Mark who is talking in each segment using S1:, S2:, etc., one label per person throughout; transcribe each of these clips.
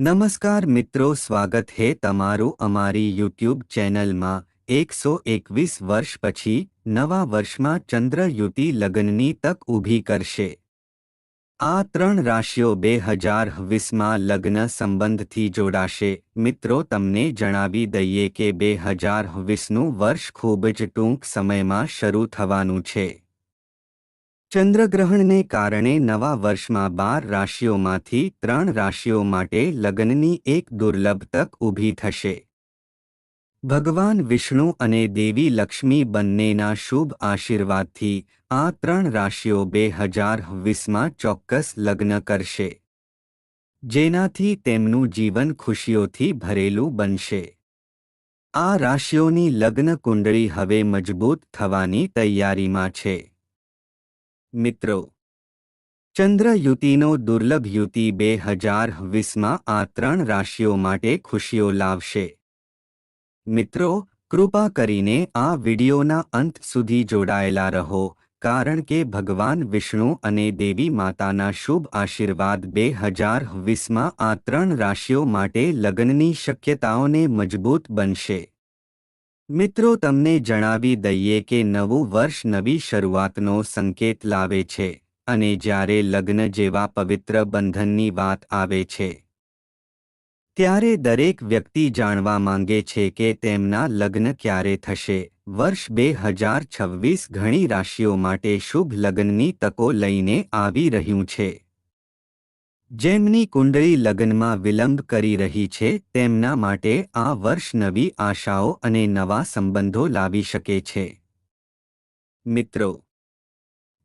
S1: નમસ્કાર મિત્રો, સ્વાગત હે તમારું અમારી યુટ્યુબ ચેનલમાં. એકસો એકવીસ વર્ષ પછી નવા વર્ષમાં ચંદ્ર યુતિ લગ્નની તક ઊભી કરશે. આ ત્રણ રાશિઓ બે હજાર વીસમાં લગ્ન સંબંધથી જોડાશે. મિત્રો, તમને જણાવી દઈએ કે બે હજાર વીસનું વર્ષ ખૂબ જ ટૂંક સમયમાં શરૂ થવાનું છે. ચંદ્રગ્રહણને કારણે નવા વર્ષમાં બાર રાશિઓમાંથી ત્રણ રાશિઓ માટે લગ્નની એક દુર્લભ તક ઊભી થશે. ભગવાન વિષ્ણુ અને દેવી લક્ષ્મી બંનેના શુભ આશીર્વાદથી આ ત્રણ રાશિઓ બે હજાર વીસમાં ચોક્કસ લગ્ન કરશે, જેનાથી તેમનું જીવન ખુશીઓથી ભરેલું બનશે. આ રાશિઓની લગ્ન કુંડળી હવે મજબૂત થવાની તૈયારીમાં છે. મિત્રો. ચંદ્ર યુતિનો દુર્લભ યુતિ બે હજાર વીસમાં આ ત્રણ રાશિઓ માટે ખુશીઓ લાવશે. મિત્રો, કૃપા કરીને આ વિડિયોના અંત સુધી જોડાયેલા રહો, કારણ કે ભગવાન વિષ્ણુ અને દેવી માતાના શુભ આશીર્વાદ બે હજાર વીસમાં આ ત્રણ રાશિઓ માટે લગ્નની શક્યતાઓને મજબૂત બનશે. મિત્રો, તમને જણાવી દઈએ કે નવું વર્ષ નવી શરૂઆતનો સંકેત લાવે છે અને જ્યારે લગ્ન જેવા પવિત્ર બંધનની વાત આવે છે, ત્યારે દરેક વ્યક્તિ જાણવા માંગે છે કે તેમના લગ્ન ક્યારે થશે. વર્ષ બે હજાર છવ્વીસ ઘણી રાશિઓ માટે શુભ લગ્નની તકો લઈને આવી રહ્યું છે. જેમની કુંડળી લગ્નમાં વિલંબ કરી રહી છે, તેમના માટે આ વર્ષ નવી આશાઓ અને નવા સંબંધો લાવી શકે છે. મિત્રો,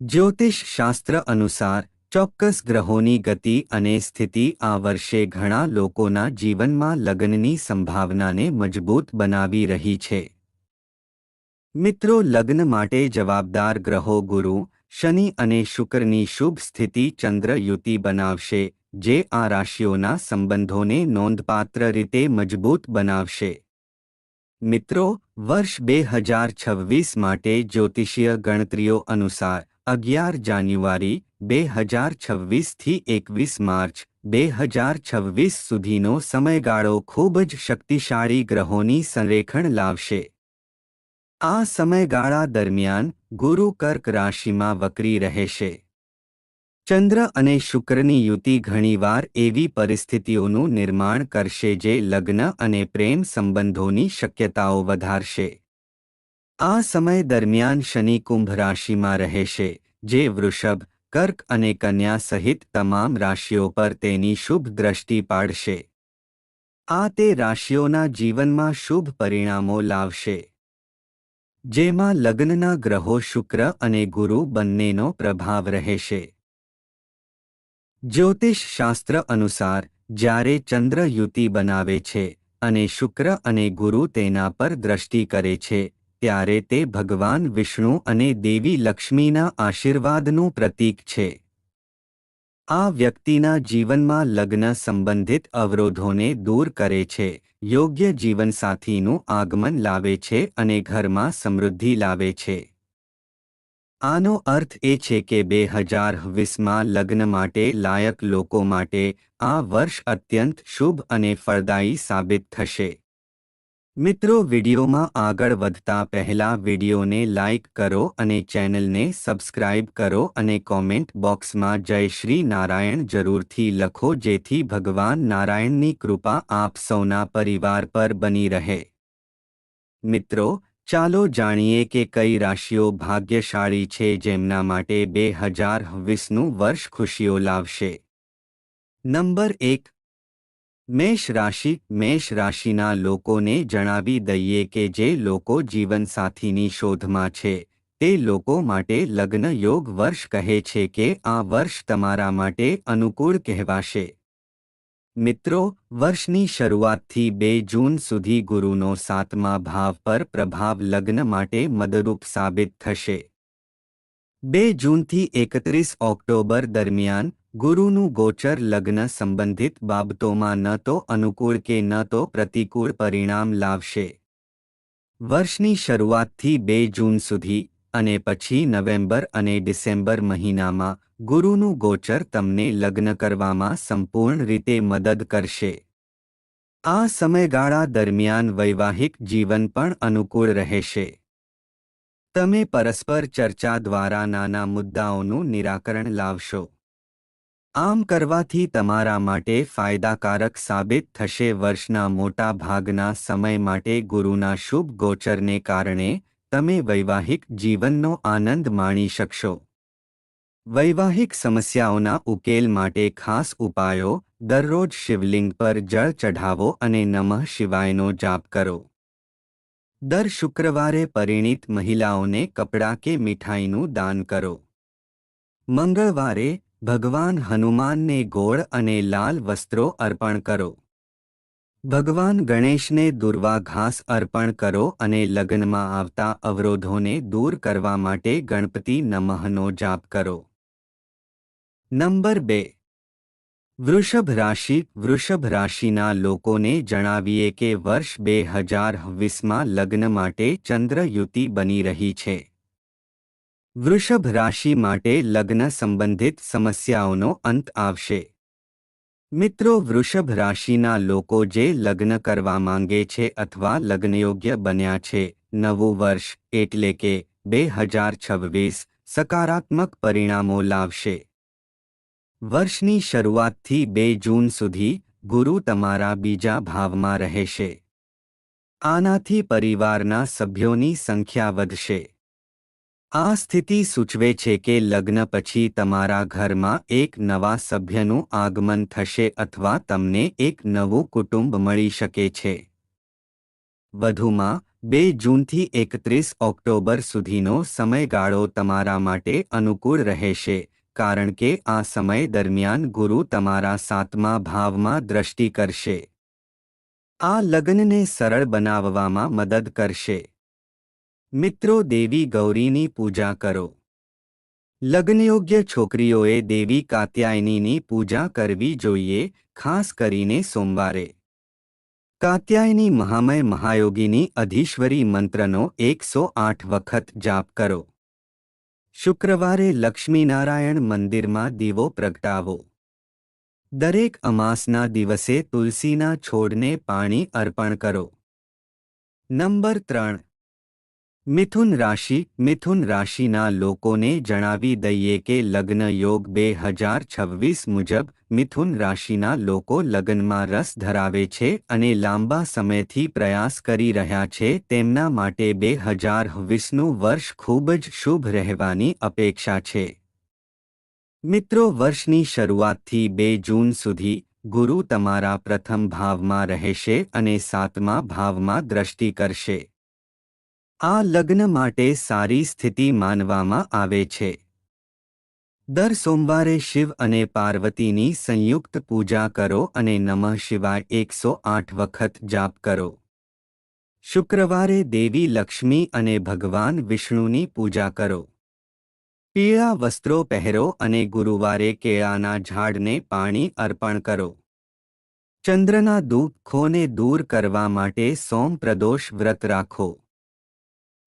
S1: જ્યોતિષ શાસ્ત્ર અનુસાર, ચોક્કસ ગ્રહોની ગતિ અને સ્થિતિ આ વર્ષે ઘણા લોકોના જીવનમાં લગ્નની સંભાવનાને મજબૂત બનાવી રહી છે. મિત્રો, લગ્ન માટે જવાબદાર ગ્રહો ગુરુ, શનિ અને શુક્રની શુભ સ્થિતિ ચંદ્ર યુતિ બનાવશે જે આ રાશિઓના સંબંધોને નોંધપાત્ર રીતે મજબૂત બનાવશે. મિત્રો, વર્ષ બે હજાર છવ્વીસ માટે જ્યોતિષીય ગણતરીઓ અનુસાર અગિયાર જાન્યુઆરી બે હજાર છવ્વીસથી એકવીસ માર્ચ બે હજાર છવ્વીસ સુધીનો સમયગાળો ખૂબ જ શક્તિશાળી ગ્રહોની સંરેખણ લાવશે. આ સમયગાળા દરમિયાન ગુરુ કર્ક રાશિમાં વક્રી રહેશે. ચંદ્ર અને શુક્રની યુતિ ઘણીવાર એવી પરિસ્થિતિઓનું નિર્માણ કરશે જે લગ્ન અને પ્રેમ સંબંધોની શક્યતાઓ વધારશે. આ સમય દરમિયાન શનિ કુંભ રાશિમાં રહેશે, જે વૃષભ, કર્ક અને કન્યા સહિત તમામ રાશિઓ પર તેની શુભ દ્રષ્ટિ પાડશે. આ તે રાશિઓના જીવનમાં શુભ પરિણામો લાવશે. જેમાં લગ્નના ગ્રહો શુક્ર અને ગુરુ બંનેનો પ્રભાવ રહેશે. જ્યોતિષ શાસ્ત્ર અનુસાર, જ્યારે ચંદ્ર યુતિ બનાવે છે અને શુક્ર અને ગુરુ તેના પર દ્રષ્ટિ કરે છે, ત્યારે તે ભગવાન વિષ્ણુ અને દેવી લક્ષ્મીના આશીર્વાદનું પ્રતીક છે. આ વ્યક્તિના જીવનમાં લગ્ન સંબંધિત અવરોધોને દૂર કરે છે, યોગ્ય જીવનસાથીનું આગમન લાવે છે અને ઘરમાં સમૃદ્ધિ લાવે છે. આનો અર્થ એ છે કે બે હજાર વીસમાં લગ્ન માટે લાયક લોકો માટે આ વર્ષ અત્યંત શુભ અને ફળદાયી સાબિત થશે. મિત્રો, વિડીયોમાં આગળ વધતા પહેલા વિડીયોને લાઇક કરો અને ચેનલને સબસ્ક્રાઇબ કરો અને કોમેન્ટ બોક્સમાં જય શ્રી નારાયણ જરૂરથી લખો જેથી ભગવાન નારાયણની કૃપા આપ સૌના પરિવાર પર બની રહે. મિત્રો ચાલો જાણીએ કે કઈ રાશિઓ ભાગ્યશાળી છે જેમના માટે બે હજાર વીસનું વર્ષ ખુશીઓ લાવશે. નંબર એક. મેષ રાશિ. મેષ રાશિના લોકોને જણાવી દઈએ કે જે લોકો જીવનસાથીની શોધમાં છે, તે લોકો માટે લગ્ન યોગ વર્ષ કહે છે કે આ વર્ષ તમારા માટે અનુકૂળ કહેવાશે. મિત્રો, વર્ષની શરૂઆતથી બે જૂન સુધી ગુરુનો સાતમા ભાવ પર પ્રભાવ લગ્ન માટે મદદરૂપ સાબિત થશે. બે જૂનથી એકત્રીસ ઓક્ટોબર દરમિયાન ગુરુનું ગોચર લગ્ન સંબંધિત બાબતોમાં ન તો અનુકૂળ કે ન તો પ્રતિકૂળ પરિણામ લાવશે. વર્ષની શરૂઆતથી બે જૂન સુધી અને પછી નવેમ્બર અને ડિસેમ્બર મહિનામાં ગુરુનું ગોચર તમને લગ્ન કરવામાં સંપૂર્ણ રીતે મદદ કરશે. આ સમયગાળા દરમિયાન વૈવાહિક જીવન પણ અનુકૂળ રહેશે. તમે પરસ્પર ચર્ચા દ્વારા નાના મુદ્દાઓનું નિરાકરણ લાવશો. આમ કરવાથી તમારા માટે ફાયદાકારક સાબિત થશે વર્ષના મોટા ભાગના સમય માટે ગુરુના શુભ ગોચરને કારણે તમે વૈવાહિક જીવનનો આનંદ માણી શકશો. વૈવાહિક સમસ્યાઓના ઉકેલ માટે ખાસ ઉપાયો, દરરોજ શિવલિંગ પર જળ ચઢાવો અને નમઃ શિવાયનો જાપ કરો. દર શુક્રવારે પરિણીત મહિલાઓને કપડાં કે મીઠાઈનું દાન કરો. મંગળવારે ભગવાન હનુમાનને ગોળ અને લાલ વસ્ત્રો અર્પણ કરો. ભગવાન ગણેશને દુર્વા ઘાસ અર્પણ કરો અને લગ્નમાં આવતા અવરોધોને દૂર કરવા માટે ગણપતિ નમઃનો જાપ કરો. નંબર બે. વૃષભ રાશિ. વૃષભ રાશિના લોકોને જણાવીએ કે વર્ષ બે હજાર વીસમાં લગ્ન માટે ચંદ્રયુતિ બની રહી છે. વૃષભ રાશિ માટે લગ્ન સંબંધિત સમસ્યાઓનો અંત આવશે. મિત્રો, વૃષભ રાશિના લોકો જે લગ્ન કરવા માંગે છે અથવા લગ્નયોગ્ય બન્યા છે, નવું વર્ષ એટલે કે બે હજાર છવ્વીસ સકારાત્મક પરિણામો લાવશે. વર્ષની શરૂઆતથી બે જૂન સુધી ગુરુ તમારા બીજા ભાવમાં રહેશે. આનાથી પરિવારના સભ્યોની સંખ્યા વધશે. આ સ્થિતિ સૂચવે છે કે લગ્ન પછી તમારા ઘરમાં એક નવા સભ્યનું આગમન થશે અથવા તમને એક નવું કુટુંબ મળી શકે છે. વધુમાં, બે જૂનથી એકત્રીસ ઓક્ટોબર સુધીનો સમયગાળો તમારા માટે અનુકૂળ રહેશે, કારણ કે આ સમય દરમિયાન ગુરુ તમારા સાતમા ભાવમાં દ્રષ્ટિ કરશે. આ લગ્નને સરળ બનાવવામાં મદદ કરશે. મિત્રો દેવી ગૌરીની પૂજા કરો. લગ્નયોગ્ય છોકરીઓએ દેવી કાત્યાયનીની પૂજા કરવી જોઈએ, ખાસ કરીને સોમવારે. કાત્યાયની મહામય મહાયોગીની અધીશ્વરી મંત્રનો એકસો આઠ વખત જાપ કરો. શુક્રવારે લક્ષ્મીનારાયણ મંદિરમાં દીવો પ્રગટાવો. દરેક અમાસના દિવસે તુલસીના છોડને પાણી અર્પણ કરો. નંબર ત્રણ મિથુન રાશિ, મિથુન રાશિના લોકોને જણાવી દઈએ કે લગ્ન યોગ બે હજાર છવ્વીસ મુજબ મિથુન રાશિના લોકો લગ્નમાં રસ ધરાવે છે અને લાંબા સમયથી પ્રયાસ કરી રહ્યા છે. તેમના માટે બે હજાર વીસનું વર્ષ ખૂબ જ શુભ રહેવાની અપેક્ષા છે. મિત્રો, વર્ષની શરૂઆતથી બે જૂન સુધી ગુરુ તમારા પ્રથમ ભાવમાં રહેશે અને સાતમા ભાવમાં દ્રષ્ટિ કરશે. આ લગ્ન માટે સારી સ્થિતિ માનવામાં આવે છે. દર સોમવારે શિવ અને પાર્વતીની સંયુક્ત પૂજા કરો અને નમઃ શિવાય એકસો આઠ વખત જાપ કરો. શુક્રવારે દેવી લક્ષ્મી અને ભગવાન વિષ્ણુની પૂજા કરો. પીળા વસ્ત્રો પહેરો અને ગુરુવારે કેળાના ઝાડને પાણી અર્પણ કરો. ચંદ્રના દુઃખોને દૂર કરવા માટે સોમ પ્રદોષ વ્રત રાખો.